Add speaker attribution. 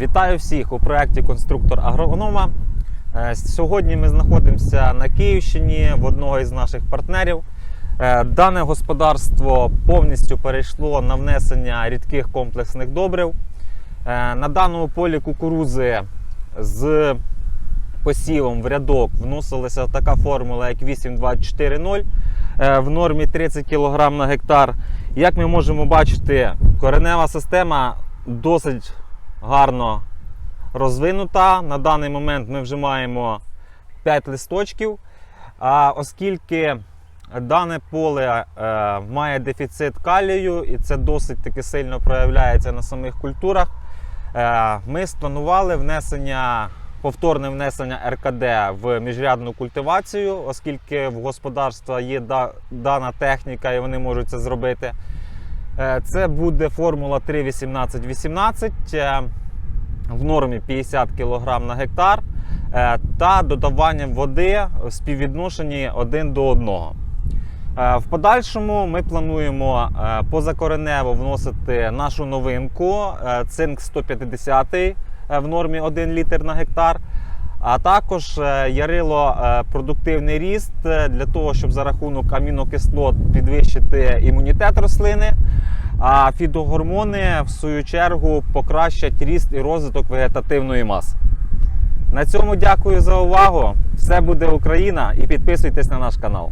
Speaker 1: Вітаю всіх у проєкті Конструктор агронома. Е, Сьогодні ми знаходимося на Київщині в одного із наших партнерів. Е, Дане господарство повністю перейшло на внесення рідких комплексних добрив. Е, На даному полі кукурузи з посівом в рядок вносилася така формула, як 8240 е, в нормі 30 кг на гектар. Як ми можемо бачити, коренева система досить гарно розвинута. На даний момент ми вже маємо 5 листочків. А оскільки дане поле е, має дефіцит калію, і це досить таки сильно проявляється на самих культурах, е, ми спланували внесення. Повторне внесення РКД в міжрядну культивацію, оскільки в господарства є да- дана техніка і вони можуть це зробити. Е, Це буде формула 3.18.18 е, в нормі 50 кг на гектар е, та додаванням води в співвідношенні 1 до 1. Е, В подальшому ми плануємо позакоренево вносити нашу новинку цинк 150 е, в нормі 1 літр на гектар. А також е, ярило е, продуктивний ріст е, для того, щоб за рахунок амінокислот підвищити імунітет рослини. А фітогормони, в свою чергу, покращать ріст і розвиток вегетативної маси. На цьому дякую за увагу. Все буде Україна і підписуйтесь на наш канал.